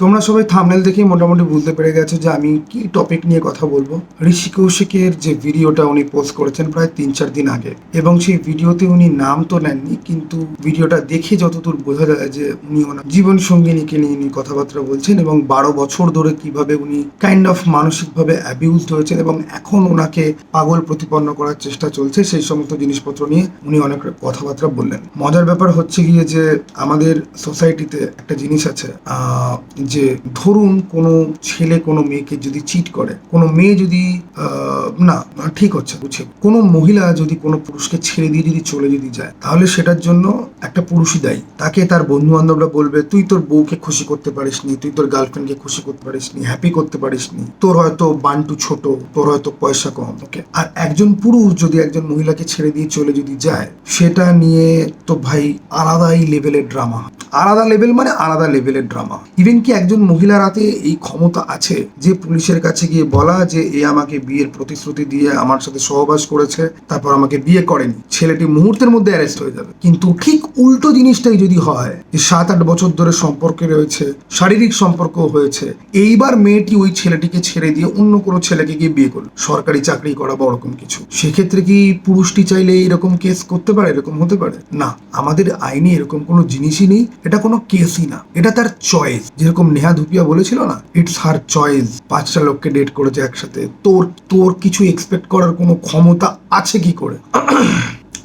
তোমরা সবাই থামনেল দেখে মোটামুটি বুঝতে পেরে গেছো যে আমি কি টপিক নিয়ে কথা বলব। ঋষি কৌশিকের যে ভিডিওটা উনি পোস্ট করেছেন প্রায় তিন চার দিন আগে, এবং সেই ভিডিওতে উনি নাম তো নেননি, কিন্তু ভিডিওটা দেখে যতদূর বোঝা যায় যে উনি ওনার জীবন সঙ্গিনীকে নিয়ে উনি কথাবার্তা বলছেন এবং বারো বছর ধরে কীভাবে উনি কাইন্ড অফ মানসিকভাবে অ্যাবিউজড হয়েছেন এবং এখন ওনাকে পাগল প্রতিপন্ন করার চেষ্টা চলছে, সেই সমস্ত জিনিসপত্র নিয়ে উনি অনেক কথাবার্তা বললেন। মজার ব্যাপার হচ্ছে গিয়ে যে আমাদের সোসাইটিতে একটা জিনিস আছে যে ধরুন কোনো ছেলে কোনো মেয়েকে যদি চিট করে, কোনো মেয়ে যদি না, ঠিক হচ্ছে, বুঝছি। কোনো মহিলা যদি কোনো পুরুষকে ছেড়ে দিয়ে যদি চলে যদি যায়, তাহলে সেটার জন্য একটা পুরুষই দায়ী। তাকে তার বন্ধু বান্ধবরা বলবে, তুই তোর বউকে খুশি করতে পারিস নি, তুই তোর গার্লফ্রেন্ডকে খুশি করতে পারিস নি হ্যাপি করতে পারিস নি, তোর হয়তো বান্টু ছোট, তোর হয়তো পয়সা কম। ওকে আর একজন পুরুষ যদি একজন মহিলাকে ছেড়ে দিয়ে চলে যদি যায়, সেটা নিয়ে তো ভাই আলাদাই লেভেলের ড্রামা আলাদা লেভেল মানে আলাদা লেভেলের ড্রামা ইভেন কি একজন মহিলার হাতে এই ক্ষমতা আছে যে পুলিশের কাছে গিয়ে বলা যে এ আমাকে বিয়ের প্রতিশ্রুতি দিয়ে আমার সাথে সহবাস করেছে, তারপর আমাকে বিয়ে করেনি। ছেলেটি মুহূর্তের মধ্যে অ্যারেস্ট হয়ে যাবে। কিন্তু ঠিক উল্টো জিনিসটাই যদি হয়, যে সাত আট বছর ধরে সম্পর্কে রয়েছে, শারীরিক সম্পর্ক হয়েছে, এইবার মেয়েটি ওই ছেলেটিকে ছেড়ে দিয়ে অন্য কোনো ছেলেকে গিয়ে বিয়ে করল। সরকারি চাকরি করা বা ওরকম কিছু। সেক্ষেত্রে কি পুরুষটি চাইলে এরকম কেস করতে পারে, এরকম হতে পারে? না। আমাদের আইনে এরকম কোনো জিনিসই নেই। এটা কোনো কেসই না। এটা তার চয়েস যেরকম নেহা ধুপিয়া বলেছিল না? ইটস হার চয়েস পাঁচটা লোককে ডেট করেছে একসাথে। তোর তোর কিছু এক্সপেক্ট করার কোনো ক্ষমতা আছে কি করে?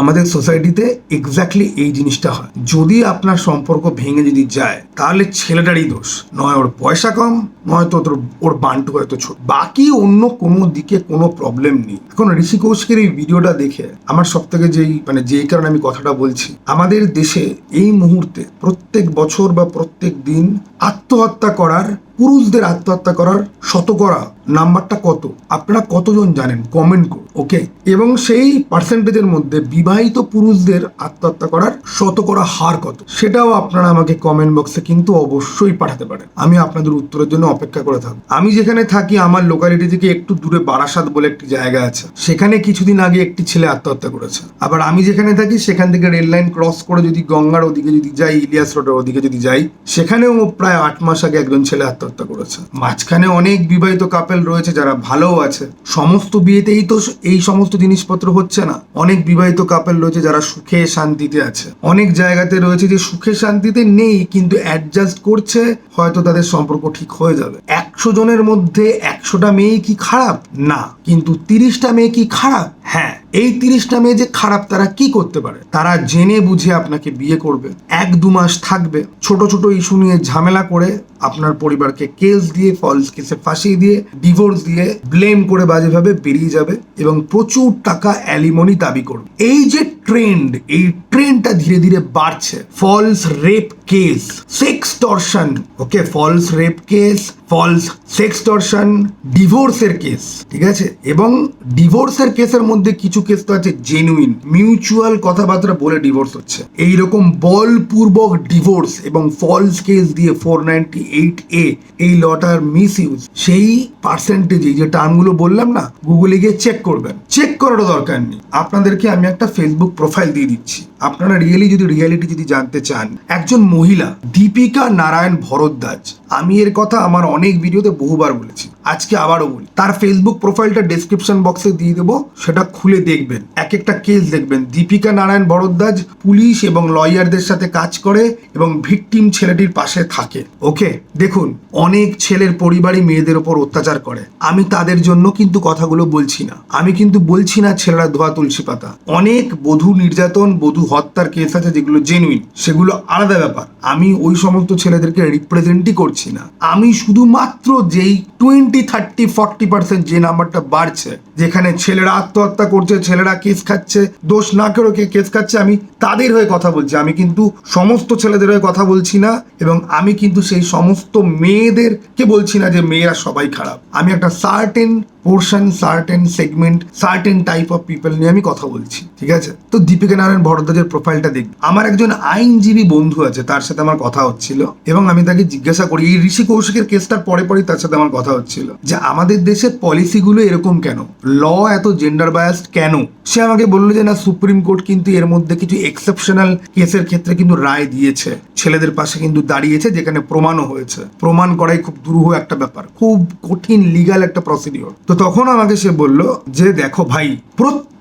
আমাদের সোসাইটিতে এক্স্যাক্টলি এই জিনিসটা হয়। যদি আপনার সম্পর্ক ভেঙে যদি যায়, তাহলে ছেলেটারই দোষ। নয় ওর পয়সা কম নয়তো তোর, ওর বান্টু হয়তো ছোট। বাকি অন্য কোনো দিকে কোনো প্রবলেম নেই। এখন ঋষি কৌশিকের এই ভিডিওটা দেখে আমার সব থেকে যেই মানে যেই কারণে আমি কথাটা বলছি, আমাদের দেশে এই মুহূর্তে প্রত্যেক বছর বা প্রত্যেক দিন আত্মহত্যা করার পুরুষদের আত্মহত্যা করার শতকরা নাম্বারটা কত? আপনারা কতজন জানেন? কমেন্ট করুন ওকে এবং সেই পার্সেন্টেজের মধ্যে বিবাহিত পুরুষদের আত্মহত্যা করার শতকরা হার কত? সেটাও আপনারা আমাকে কমেন্ট বক্সে কিন্তু অবশ্যই পাঠাতে পারেন। আমি আপনাদের উত্তরের জন্য অপেক্ষা করে থাকব। আমি যেখানে থাকি, আমার লোকালিটি থেকে একটু দূরে বারাসাত বলে একটি জায়গা আছে। সেখানে কিছুদিন আগে একটি ছেলে আত্মহত্যা করেছে। আবার আমি যেখানে থাকি, সেখান থেকে রেল লাইন ক্রস করে যদি গঙ্গার ওদিকে যদি যাই, ইলিয়াস রোডের ওদিকে যদি যাই, সেখানেও প্রায় আট মাস আগে একজন ছেলে আত্মহত্যা করেছে। মাঝখানে অনেক বিবাহিত কাপেল রয়েছে যারা ভালোও আছে। সমস্ত বিয়েতেই তো এই সমস্ত জিনিসপত্র হচ্ছে না। অনেক বিবাহিত কাপেল রয়েছে যারা সুখে শান্তিতে আছে। অনেক জায়গাতে রয়েছে যে সুখে শান্তিতে নেই, কিন্তু অ্যাডজাস্ট করছে, হয়তো তাদের সম্পর্ক ঠিক হয়ে যাবে। একশো জনের মধ্যে একশোটা মেয়ে কি খারাপ? না। কিন্তু তিরিশটা মেয়ে কি খারাপ? হ্যাঁ। এই তিরিশটা মেয়ে যে খারাপ, তারা কি করতে পারে? তারা জেনে বুঝে আপনাকে বিয়ে করবে। এক দু মাস থাকবে। ছোট ছোট ইস্যু নিয়ে ঝামেলা করে আপনার পরিবারকে কেস দিয়ে ফলস কেসে ফাঁসিয়ে দিয়ে ডিভোর্স দিয়ে ব্লেম করে বাজেভাবে বেরিয়ে যাবে এবং প্রচুর টাকা অ্যালিমনি দাবি করবে। এই যে ট্রেন্ড এই ট্রেন্ডটা ধীরে ধীরে বাড়ছে। False rape case sextortion okay false rape case false sextortion ডিভোর্সের কেস ঠিক আছে? এবং ডিভোর্সের কেসের মধ্যে কিছু কেস তো আছে জেনুইন মিউচুয়াল কথাবার্তা বলে ডিভোর্স হচ্ছে। এইরকম বলপূর্বক ডিভোর্স এবং ফলস কেস দিয়ে ফোর নাইনটি এইট এ এই লটার মিস ইউজ সেই পার্সেন্টেজ এই যে টার্মগুলো বললাম না গুগলে গিয়ে চেক করবেন। চেক করারও দরকার নেই। আপনাদেরকে আমি একটা ফেসবুক প্রোফাইল দিয়ে দিচ্ছি। আপনারা রিয়েলি যদি রিয়ালিটি যদি জানতে চান, একজন মহিলা, দীপিকা নারায়ণ ভরদ্বাজ, আমি এর কথা আমার অনেক ভিডিওতে বহুবার বলেছি। আজকে আবারও বলি, তার ফেসবুক প্রোফাইলটা ডেসক্রিপশন বক্সে দিয়ে দেবো, সেটা খুলে দেখবেন। এক একটা কেস দেখবেন। দীপিকা নারায়ণ ভরদ্বাজ পুলিশ এবং লয়ারদের সাথে কাজ করে এবং ভিকটিম ছেলেটির পাশে থাকে। ওকে দেখুন, অনেক ছেলের পরিবারই মেয়েদের ওপর অত্যাচার করে। আমি তাদের জন্য কিন্তু কথাগুলো বলছি না। আমি কিন্তু বলছি না ছেলেরা ধোয়া তুলসী পাতা। অনেক বধূ নির্যাতন, বধূ হত্যার কেস আছে যেগুলো জেনুইন সেগুলো আলাদা ব্যাপার। আমি ওই সমস্ত ছেলেদেরকে রিপ্রেজেন্টই করছি না। আমি শুধুমাত্র যেই টোয়েন্টি থার্টি ফর্টি পার্সেন্ট যে নাম্বারটা বাড়ছে, যেখানে ছেলেরা আত্মহত্যা করছে, ছেলেরা কেস খাচ্ছে, দোষ না করে কে কেস খাচ্ছে, আমি তাদের হয়ে কথা বলছি। আমি কিন্তু সমস্ত ছেলেদের হয়ে কথা বলছি না, এবং আমি কিন্তু সেই সমস্ত মেয়েদেরকে বলছি না যে মেয়েরা সবাই খারাপ। আমি একটা certain portion certain segment certain type of people নিয়ে আমি কথা বলছি, ঠিক আছে? তো দীপিকা নারায়ণ ভরদ্বাজের প্রোফাইলটা দেখ আমার একজন আইনজীবী বন্ধু আছে, তার সাথে আমার কথা হচ্ছিল, এবং আমি তাকে জিজ্ঞাসা করি, এই ঋষি কৌশিকের কেসটার পরে পরেই তার সাথে আমার কথা হচ্ছিল, যে আমাদের দেশের পলিসিগুলো এরকম কেন? ল এত জেন্ডার বায়াসড কেন? সে আমাকে বলল যে, না সুপ্রিম কোর্ট কিন্তু এর মধ্যে কিছু এক্সেপশনাল কেসের ক্ষেত্রে কিন্তু রায় দিয়েছে। ছেলেদের পাশে কিন্তু দাঁড়িয়েছে, যেখানে প্রমাণও হয়েছে। প্রমাণ করাই খুব দুরূহ একটা ব্যাপার। খুব কঠিন লিগাল একটা প্রসিডিওর তো তখন আমাকে সে বলল যে দেখো ভাই প্রত্যেকটা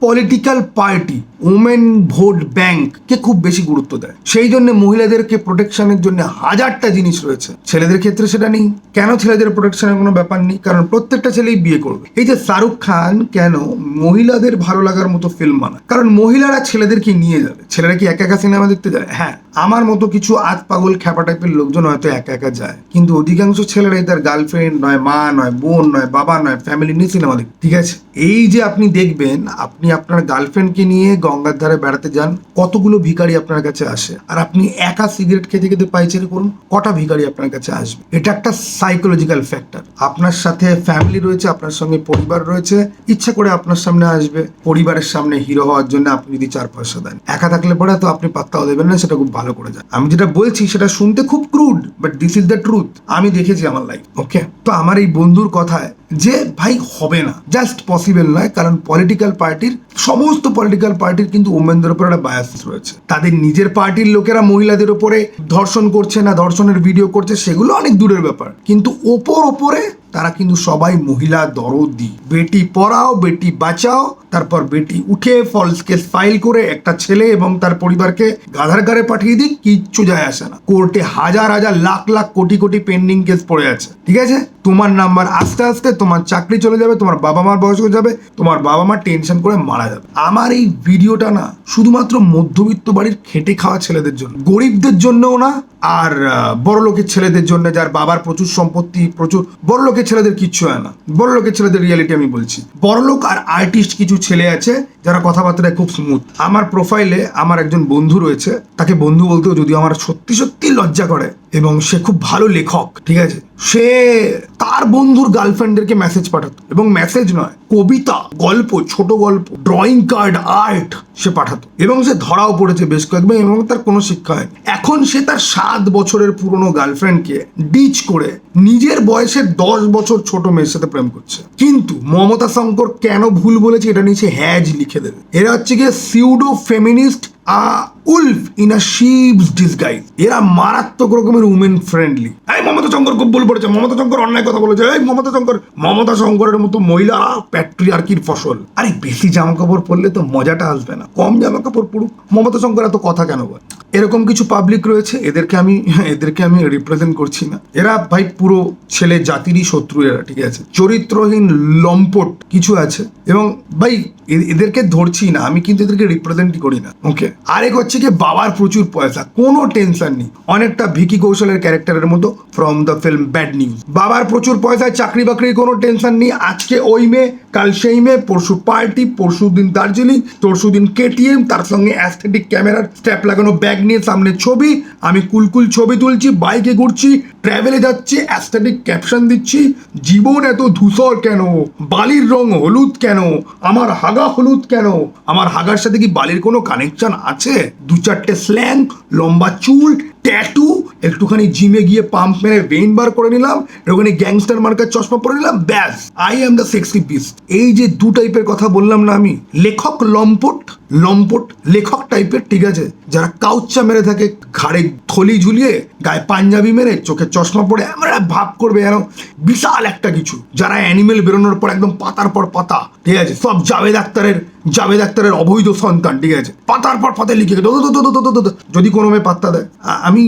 political party women vote bank কে খুব বেশি গুরুত্ব দেয়। সেই জন্য মহিলাদেরকে প্রোটেকশনের জন্য হাজারটা জিনিস রয়েছে। ছেলেদের ক্ষেত্রে সেটা নেই। কেন ছেলেদের প্রোটেকশনের কোনো ব্যাপার নেই? কারণ প্রত্যেকটা ছেলেই বিয়ে করবে। এই যে শাহরুখ খান কেন মহিলাদের ভালো লাগার মতো ফিল্ম বানায়? কারণ মহিলারা ছেলেদেরকে নিয়ে যাবে। ছেলেরা কি একা একা সিনেমা দেখতে যায়? হ্যাঁ। আমার মতো কিছু আত পাগল খ্যাপা টাইপের লোকজন হয়তো একা একা যায়। কিন্তু অধিকাংশ ছেলেরাই তার গার্লফ্রেন্ড নয়, মা নয়, বোন নয়, বাবা নয় ফ্যামিলি নিয়ে সিনেমা দেখে। ঠিক আছে? এই যে আপনি দেখবেন, আপনি আপনার গার্লফ্রেন্ডকে নিয়ে গঙ্গার ধারে বেড়াতে যান, কতগুলো ভিখারি আপনার কাছে আসে? আর আপনি একা সিগারেট খেতে খেতে পাইচারি করুন, কটা ভিখারি আপনার কাছে আসবে? এটা একটা সাইকোলজিক্যাল ফ্যাক্টর আপনার সাথে ফ্যামিলি রয়েছে, আপনার সঙ্গে পরিবার রয়েছে, ইচ্ছা করে আপনার সামনে আসবে। পরিবারের সামনে হিরো হওয়ার জন্য আপনি যদি চার পয়সা দেন। একা থাকলে পরে তো আপনি পাত্তাও দেবেন না, সেটা খুব ভালো করে যান আমি যেটা বলছি, সেটা শুনতে খুব crude but this is the truth আমি দেখেছি আমার লাইফ ওকে তো আমার এই বন্ধুর কথায় যে ভাই হবে না জাস্ট পসিবল নয়, কারণ পলিটিক্যাল পার্টির সমস্ত পলিটিক্যাল পার্টির কিন্তু ওমেনদের উপর একটা বায়াস রয়েছে। তাদের নিজের পার্টির লোকেরা মহিলাদের উপরে ধর্ষণ করছে না, ধর্ষণের ভিডিও করছে, সেগুলো অনেক দূরের ব্যাপার। কিন্তু ওপর ওপরে তারা কিন্তু সবাই মহিলা দরদি। বেটি পড়াও, বেটি বাঁচাও, তারপর বেটি উঠে ফলস কেস ফাইল করে একটা ছেলে এবং তার পরিবারকে গাধার গাড়ে পাঠিয়ে দিক, কিচ্ছু যায় আসে না। কোর্টে হাজার হাজার, লাখ লাখ, কোটি কোটি পেন্ডিং কেস পড়ে আছে। ঠিক আছে? তোমার নাম্বার আস্তে আস্তে তোমার চাকরি চলে যাবে, তোমার বাবা মার বয়স হয়ে যাবে, তোমার বাবা মা টেনশন করে মারা যাবে। আমার এই ভিডিওটা না, শুধুমাত্র মধ্যবিত্ত বাড়ির খেটে খাওয়া ছেলেদের জন্য, গরিবদের জন্যও না আর বড় লোকের ছেলেদের জন্য যার বাবার প্রচুর সম্পত্তি, প্রচুর বড় লোকের ছেলেদের কিচ্ছু হয় না। বড় লোকের ছেলেদের রিয়ালিটি আমি বলছি। বড় লোক আর আর্টিস্ট কিছু ছেলে আছে যারা কথাবার্তায় খুব স্মুথ আমার প্রোফাইলে আমার একজন বন্ধু রয়েছে, তাকে বন্ধু বলতেও যদিও আমার সত্যি সত্যি লজ্জা করে এবং সে খুব ভালো লেখক, ঠিক আছে? সে তার বন্ধুর গার্লফ্রেন্ডদেরকে মেসেজ পাঠাতো এবং মেসেজ নয়, কবিতা, গল্প, ছোট গল্প ড্রয়িং কার্ড আর্ট সে পাঠাতো এবং সে ধরাও পড়েছে বেশ কয়েকবার এবং তার কোনো শিক্ষা হয়নি। এখন সে তার সাত বছরের পুরনো গার্লফ্রেন্ডকে ডিচ করে নিজের বয়সের দশ বছর ছোট মেয়ের সাথে প্রেম করছে। কিন্তু মমতা শঙ্কর কেন ভুল বলেছে এটা নিচে হ্যাজ লিখে দেবে। এরা হচ্ছে গিয়ে pseudo feminist wolf in a sheep's disguise এরা মারাত্মক রকমের উমেন ফ্রেন্ডলি এই মমতা শঙ্কর খুব ভুল পড়েছে। মমতা শঙ্কর অন্যায় কথা বলেছে। এই মমতা শঙ্কর, মমতা শঙ্করের মতো মহিলা প্যাট্রিয়ার্কির ফসল। আরে বেশি জামা কাপড় পরলে তো মজাটা আসবে না। কম জামা কাপড় পড়ুক মমতা শঙ্কর এত কথা কেন বলে? এরকম কিছু পাবলিক রয়েছে, এদেরকে আমি এদেরকে আমি রিপ্রেজেন্ট করছি না। এরা ভাই পুরো ছেলে জাতিরই শত্রু এরা, ঠিক আছে? চরিত্রহীন লম্পট কিছু আছে। এবং ভাই এদেরকে ধরছি না। আমি কিন্তু এদেরকে রিপ্রেজেন্টই করি না। ওকে আরেক হচ্ছে কি বাবার প্রচুর পয়সা, কোনো টেনশন নেই। অনেকটা ভিকি কৌশলের ক্যারেক্টারের মতো from the film bad news বাবার প্রচুর পয়সা চাকরি বাকরির কোনো টেনশন নেই। আজকে ওই মেয়ে, কাল সেই মেয়ে, পরশু পার্টি, পরশু দিন দার্জিলিং, পরশু দিন কেটিএম, তার সঙ্গে অ্যাস্থেটিক ক্যামেরার স্ট্যাপ লাগানো ব্যাগ নিয়ে সামনে ছবি। আমি কুলকুল ছবি তুলছি বাইকে ঘুরছি ট্রাভেলে যাচ্ছি অ্যাস্থেটিক ক্যাপশন দিচ্ছি, জীবন এত ধূসর কেন? বালির রং হলুদ কেন? আমার হাগা হলুদ কেন? আমার হাগার সাথে কি বালির কোনো কানেকশন আছে? দু চারটে স্ল্যাং লম্বা চুল ট্যাটু একটুখানি জিমে গিয়ে পাম্প মেরে ভেইন বার করে নিলাম ওখানে গ্যাংস্টার মার্কার চশমা পরে নিলাম, ব্যাস I am the sexy piece এই যে দু টাইপের কথা বললাম না আমি, লেখক লম্পট লম্পট লেখক টাইপের ঠিক আছে? যারা কাউচ্চা মেরে থাকে, ঘাড়ে থলি ঝুলিয়ে, গায়ে পাঞ্জাবি মেরে, চোখে চশমা পরে একটা ভাব করবে যেন বিশাল একটা কিছু। যারা অ্যানিমেল বেরোনোর পর একদম পাতার পর পাতা, ঠিক আছে? সব জাভেদ আক্তারের জাভেদ আক্তারের অবৈধ সন্তান ঠিক আছে পাতার পর পাতায় লিখে যদি কোনো মেয়ে পাত্তা দেয় আমি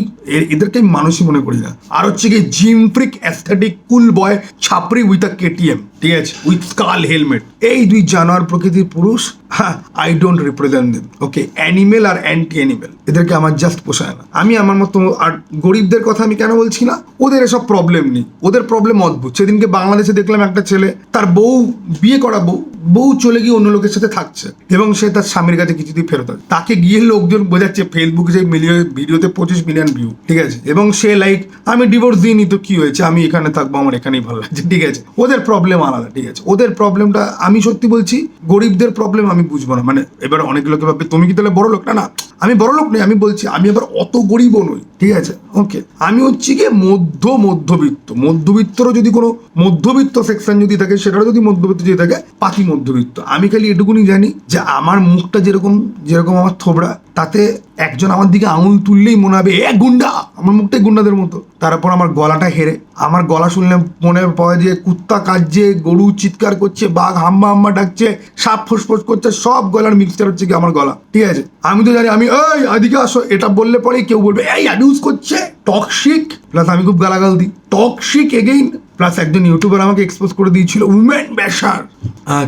এদেরকে আমি মানুষই মনে করি না। আর হচ্ছে কি gym freak aesthetic cool boy ছাপরি with a KTM ঠিক আছে? উইথ স্কাল হেলমেট এই দুই জানোয়ার প্রকৃতির পুরুষ হ্যাঁ I don't represent them okay animal R anti animal এদেরকে আমার জাস্ট পোষায় না। আমি আমার মতো, আর গরিবদের কথা আমি কেন বলছি না? ওদের এসব প্রবলেম নেই। ওদের প্রবলেম অদ্ভুত। সেদিনকে বাংলাদেশে দেখলাম একটা ছেলে, তার বউ, বিয়ে করা বউ বউ চলে গিয়ে অন্য লোকের সাথে থাকছে এবং সে তার স্বামীর কাছে কিছুদিন ফেরত আসে তাকে গিয়ে লোকজন বোঝাচ্ছে ফেসবুকে যে মিলিয়ন ভিডিওতে পঁচিশ মিলিয়ন ভিউ ঠিক আছে? এবং সে লাইক আমি ডিভোর্স দিইনি তো কি হয়েছে? আমি এখানে থাকব, আমার এখানেই ভালো লাগছে। ঠিক আছে? ওদের প্রবলেম আলাদা, ঠিক আছে। ওদের প্রবলেমটা আমি সত্যি বলছি, গরিবদের প্রবলেম আমি বুঝব না। মানে এবার অনেক লোকে ভাববে, তুমি কি তাহলে বড় লোক না না, আমি বড় লোক নই, আমি বলছি, আমি আবার অত গরিবও নই, ঠিক আছে? ওকে আমি হচ্ছি গিয়ে মধ্য মধ্যবিত্ত। মধ্যবিত্তরও যদি কোনো মধ্যবিত্ত সেকশন যদি থাকে, সেটারও যদি মধ্যবিত্ত যদি থাকে পাতি মধ্যবিত্ত। আমি খালি এটুকুনি জানি যে আমার মুখটা যেরকম যেরকম আমার থোবড়া তাতে একজন আমার দিকে আঙুল তুললেই মনে হবে, এ গুন্ডা! আমার মুখটাই গুন্ডাদের মতো। তারপর আমার গলাটা হেরে। আমার গলা শুনলে মনে পড়ে যে কুত্তা কাঁদছে, গরু চিৎকার করছে, বাঘ হাম্মা হাম্মা ডাকছে, সাপ ফুসফুস করছে, সব গলার মিক্সচার হচ্ছে কি আমার গলা। ঠিক আছে? আমি তো জানি, আমি, এই আদিকে আসো। এটা বললে পরেই কেউ বলবে, এই অ্যাবিউজ করছে? টক্সিক প্লাস আমি খুব গালাগাল দিই। টক্সিক এগেইন প্লাস একজন ইউটিউবার আমাকে এক্সপোজ করে দিয়েছিল উমেন ব্যাসার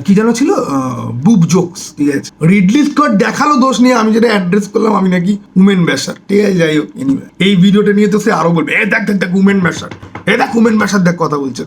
কি যেন ছিল? বুব জোকস ঠিক আছে? রিডলি স্কট দেখাল দোষ নিয়ে, আমি যেটা অ্যাড্রেস করলাম, আমি নাকি উমেন ব্যাসার ঠিক আছে? যাই হোক এই ভিডিওটা নিয়ে তো সে আরও বলবে, এ দেখ দেখ দেখ উমেন ব্যাসার এ দেখ উমেন ব্যাসার দেখ, কথা বলছে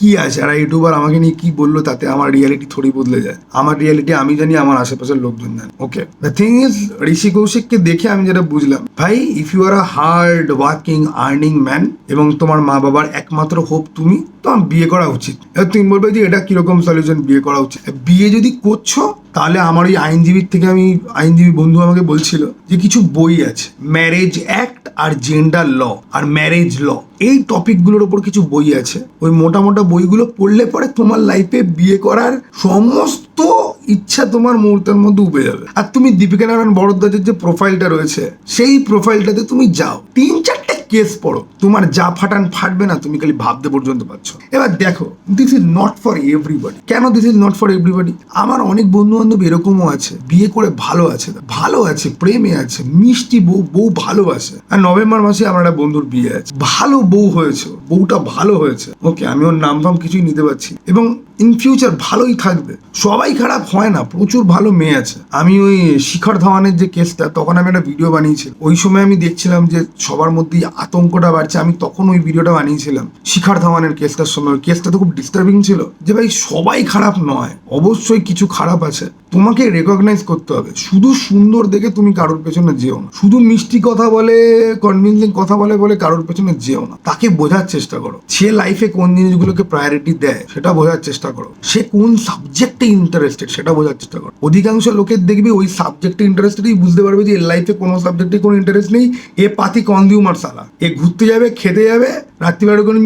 কি আছে? আর ইউটিউবার আমাকে নিয়ে কি বলল তাতে আমার রিয়ালিটি থোড়ি বদলে যায়। আমার রিয়ালিটি আমি জানি আমার আশেপাশের লোকজন জানে। Okay the thing is Rishi কৌশিককে দেখে আমি যেটা বুঝলাম, ভাই if you are a hard working earning man এবং তোমার মা বাবার একমাত্র হোপ তুমি তো বিয়ে করা উচিত। তুমি বলবে যে, এটা কীরকম সলিউশন বিয়ে করা উচিত? বিয়ে যদি করছ তাহলে আমার ওই আইনজীবীর থেকে আমি, আইনজীবী বন্ধু আমাকে বলছিল যে কিছু বই আছে ম্যারেজ অ্যাক্ট আর জেন্ডার ল আর ম্যারেজ ল এই টপিকগুলোর ওপর কিছু বই আছে। ওই মোটা মোটা বইগুলো পড়লে পরে তোমার লাইফে বিয়ে করার সমস্ত ইচ্ছা তোমার মুহূর্তের মধ্যে উবে যাবে। আর তুমি দীপিকা নারায়ণ বড়দাজের যে প্রোফাইলটা রয়েছে, সেই প্রোফাইলটাতে তুমি যাও। তিন চারটে কেস পড়ো। তোমার যা ফাটান ফাটবে না, তুমি খালি ভাবতে পর্যন্ত পারছ। এবার দেখো this is not for everybody কেন this is not for everybody আমার অনেক বন্ধু বান্ধব এরকমও আছে, বিয়ে করে ভালো আছে ভালো আছে, প্রেমে আছে, মিষ্টি বউ বউ ভালোবাসে। আর নভেম্বর মাসে আমার একটা বন্ধুর বিয়ে আছে। ভালো বউ হয়েছে, বউটা ভালো হয়েছে। ওকে আমি ওর নাম ফাম কিছুই নিতে পারছি এবং ইন ফিউচার ভালোই থাকবে। সবাই খারাপ হয় না, প্রচুর ভালো মেয়ে আছে। আমি ওই শিখর ধাওয়ানের যে কেসটা তখন আমি একটা ভিডিও বানিয়েছিলাম। ওই সময় আমি দেখছিলাম যে সবার মধ্যেই আতঙ্কটা বাড়ছে। আমি তখন ওই ভিডিওটা বানিয়েছিলাম, শিখার ধাওয়ানের কেসটার সময়। কেসটা তো খুব ডিস্টার্বিং ছিল যে, ভাই, সবাই খারাপ নয়, অবশ্যই কিছু খারাপ আছে। তোমাকে রেকগনাইজ করতে হবে। শুধু সুন্দর দেখে তুমি কারোর পেছনে যেও না। শুধু মিষ্টি কথা বলে কনভিনসিং কথা বলে বলে কারোর পেছনে যেও না। তাকে বোঝার চেষ্টা করো। সে লাইফে কোন জিনিসগুলোকে প্রায়োরিটি দেয়, সেটা বোঝার চেষ্টা করো। সে কোন সাবজেক্টে ইন্টারেস্টেড সেটা বোঝার চেষ্টা করো। অধিকাংশ লোকের দেখবি ওই সাবজেক্টে ইন্টারেস্টেডই বুঝতে পারবে যে, এর লাইফে কোনো সাবজেক্টে কোনো ইন্টারেস্ট নেই। এ পাতি কনজিউমার সালা এ ঘুরতে যাবে, খেতে যাবে, রাত্রিবেলা করে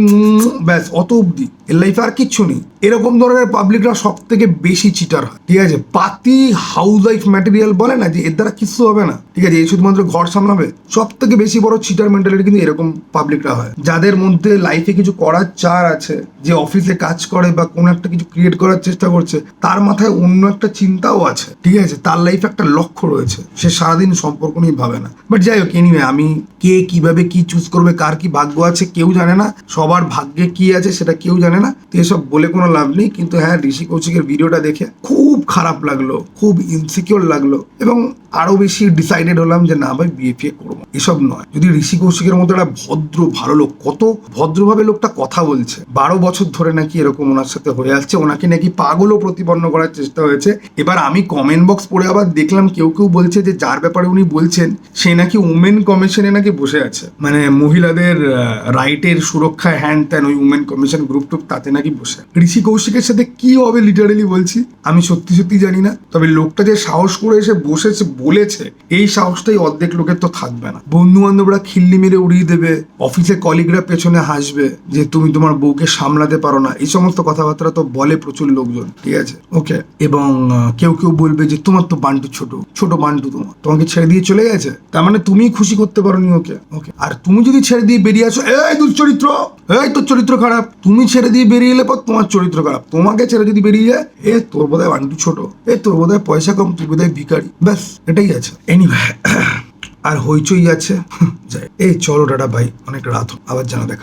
ব্যাস, অত অবধি। এর লাইফে আর কিচ্ছু নেই। এরকম ধরনের পাবলিকরা সব থেকে বেশি চিটার হয়। ঠিক আছে? পাতি হাউস ওয়াইফ ম্যাটেরিয়াল বলে না যে, এর দ্বারা কিচ্ছু হবে না। ঠিক আছে? এই শুধুমাত্র ঘর সামলাবে। সব থেকে বেশি বড় চিটার মেন্টালিটি কিন্তু এরকম পাবলিকরা হয়। যাদের মধ্যে লাইফে কিছু করার চার আছে, যে অফিসে কাজ করে বা কোনো একটা কিছু ক্রিয়েট করার চেষ্টা করছে, তার মাথায় অন্য একটা চিন্তাও আছে। ঠিক আছে? তার লাইফে একটা লক্ষ্য রয়েছে। সে সারাদিন সম্পর্ক নিয়ে ভাবে না। বাট যাই হোক এনিওয়ে আমি কে কীভাবে কি চুজ করবে, কার কি ভাগ্য আছে কেউ জানে না। সবার ভাগ্যে কি আছে সেটা কেউ জানে না। তো এসব বলে কোনো লাভ নেই। কিন্তু হ্যাঁ ঋষি কৌশিকের ভিডিওটা দেখে খুব খারাপ লাগল, খুব ইনসিকিওর লাগল। এবং আরও বেশি ডিসাইডেড হলাম যে না ভাই, বিয়ে ফিয়ে করব এসব নয়। যদি ঋষি কৌশিকের মতো একটা ভদ্র, ভালো লোক, কত ভদ্রভাবে লোকটা কথা বলছে, বারো বছর ধরে নাকি এরকম ওনার সাথে হয়ে আসছে, ওনাকে নাকি পাগলও প্রতিপন্ন করার চেষ্টা হয়েছে। এবার আমি কমেন্ট বক্স পড়ে আবার দেখলাম কেউ কেউ বলছে যে যার ব্যাপারে উনি বলছেন, সে নাকি উমেন কমিশনে নাকি বসে আছে। মানে মহিলাদের রাইটের সুরক্ষায় হ্যান্ড ত্যান ওই উমেন কমিশন গ্রুপ টুপ তাতে নাকি বসে। ঋষি কৌশিকের সাথে কি হবে লিটারেলি বলছি? আমি সত্যি সত্যি জানি না। তবে লোকটা যে সাহস করে এসে বসেছে বলেছে, এই সাহসটাই অর্ধেক লোকের তো থাকবে না। বন্ধু বান্ধবরা খিল্লি মেরে উড়িয়ে দেবে অফিসে কলিগরা পেছনে হাসবে যে, তুমি তোমার বউকে সামলাতে পারো না। এই সমস্ত কথাবার্তা তো বলে প্রচুর লোকজন, ঠিক আছে? ওকে, এবং কেউ কেউ বলবে যে, তোমার তো বান্টু ছোট ছোট বান্টু তোমার, তোমাকে ছেড়ে দিয়ে চলে গেছে? তার মানে তুমি খুশি করতে পারো নি ওকে ওকে। আর তুমি যদি ছেড়ে দিয়ে বেরিয়ে আসো, এই দুশ্চরিত্র, এই তোর চরিত্র খারাপ। তুমি ছেড়ে দিয়ে বেরিয়ে এলে পর তোমার চরিত্র খারাপ। তোমাকে ছেড়ে যদি বেরিয়ে যায়, এ, তোর বোধহয় বান্টু ছোট, এ, তোর বোধহয় পয়সা কম, তুই বোধহয় ভিখারি। ব্যাস এটাই আছে। এনিওয়ে আর হইচই আছে। যাই। এই চলো টাটা ভাই অনেক রাত আবার জানা দেখা